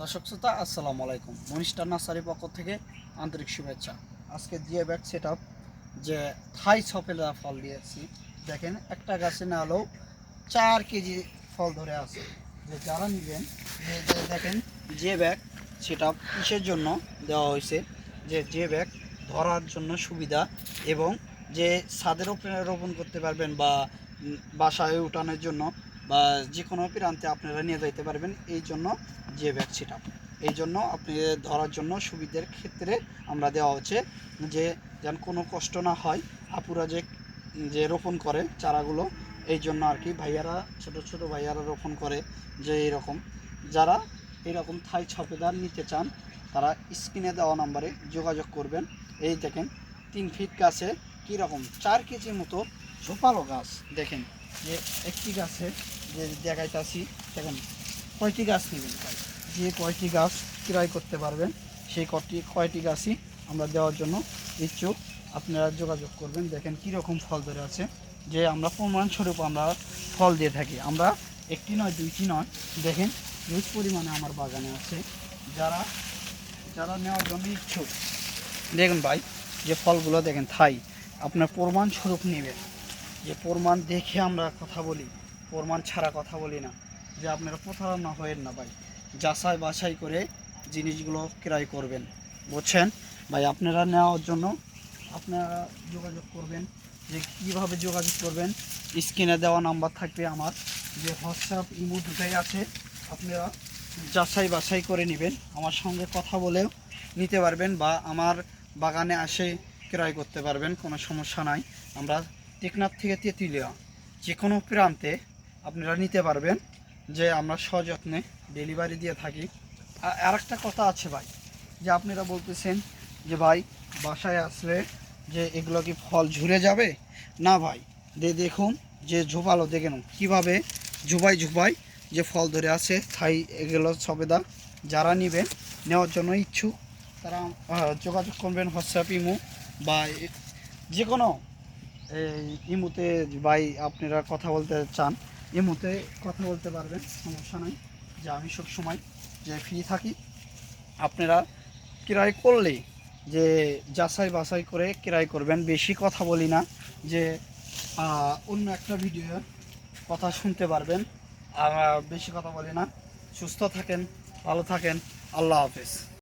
দর্শক শ্রোতা, আসসালামু আলাইকুম। মনিস্টার নার্সারি পক্ষ থেকে আন্তরিক শুভেচ্ছা। আজকে দিয়ে ব্যাগ সেট যে থাই সপেলা ফল দিয়েছি। দেখেন, একটা গাছে না হলেও চার কেজি ফল ধরে আছে। যে যারা নেবেন দেখেন, যে ব্যাগ সেটা কিসের জন্য দেওয়া হয়েছে, যে যে ব্যাগ ধরার জন্য সুবিধা এবং যে ছাদের ওপরে রোপণ করতে পারবেন বা বাসায় উঠানোর জন্য বা যে কোনো প্রান্তে আপনারা নিয়ে যাইতে পারবেন এই জন্য যে ব্যাগ সেটা এই জন্য আপনি ধরার জন্য সুবিধার ক্ষেত্রে আমরা দেওয়া হচ্ছে যে যেন কোনো কষ্ট না হয়, আপুরা যে যে রোপণ করে চারাগুলো, এই জন্য আর কি ভাইয়ারা, ছোট ছোট ভাইয়ারা রোপণ করে যে এরকম। যারা এরকম থাই ছপেদার নিতে চান, তারা স্ক্রিনে দেওয়া নাম্বারে যোগাযোগ করবেন। এই দেখেন, তিন ফিট গাছে কীরকম, চার কেজি মতো ঝোপালো গাছ, দেখেন। যে একটি গাছে যে দেখাইতাছি, দেখেন, কয়টি গাছ নেবেন? যে কয়টি গাছ ক্রয় করতে পারবেন, সেই কয়টি কয়টি গাছই আমরা দেওয়ার জন্য ইচ্ছুক। আপনারা যোগাযোগ করবেন, দেখেন কীরকম ফল ধরে আছে। যে আমরা প্রমাণস্বরূপ আমরা ফল দিয়ে থাকি। আমরা একটি নয়, দুইটি নয়, দেখেন হিউজ পরিমাণে আমার বাগানে আছে। যারা যারা নেওয়ার জন্য ইচ্ছুক, দেখুন ভাই, যে ফলগুলো দেখেন, থাই, আপনার প্রমাণস্বরূপ নেবেন। যে প্রমাণ দেখে আমরা কথা বলি, প্রমাণ ছাড়া কথা বলি না। যে আপনারা প্রতারণা হয়েন না ভাই। যাচাই বাছাই করে জিনিসগুলো ক্রয় করবেন। বুঝছেন? ভাই, আপনারা নেওয়ার জন্য আপনারা যোগাযোগ করবেন। যে কীভাবে যোগাযোগ করবেন, স্ক্রিনে দেওয়া নাম্বার থাকবে আমার। যে হোয়াটসঅ্যাপ, ইমো দুটাই আছে। আপনারা যাচাই বাছাই করে নেবেন। আমার সঙ্গে কথা বলেও নিতে পারবেন বা আমার বাগানে আসে ক্রয় করতে পারবেন। কোনো সমস্যা নাই। আমরা টেকনাফ থেকে তেঁতুলিয়া যে কোনো প্রান্তে আপনারা নিতে পারবেন যে আমরা সযত্নে ডেলিভারি দিয়ে থাকি। আর একটা কথা আছে ভাই, যে আপনারা বলতেছেন যে ভাই, বাসায় আসলে যে এগুলো কি ফল ঝুরে যাবে? না ভাই, দে দেখুন যে ঝোপালো দেখেন কীভাবে ঝুবাই ঝুবাই যে ফল ধরে আছে, তাই এগুলো সবেদা যারা নেবেন, নেওয়ার জন্য ইচ্ছুক, তারা যোগাযোগ করবেন হোয়াটসঅ্যাপ ইমো বা যে কোনো এই ইমুতে ভাই আপনারা কথা বলতে চান, ইমুতে কথা বলতে পারবেন, সমস্যা নাই। যে আমি সব সময় যে ফ্রি থাকি, আপনারা ক্রয় করলে যে যাচাই বাছাই করে ক্রয় করবেন। বেশি কথা বলি না, যে অন্য একটা ভিডিও কথা শুনতে পারবেন। আর, বেশি কথা বলি না। সুস্থ থাকেন, ভালো থাকেন। আল্লাহ হাফেজ।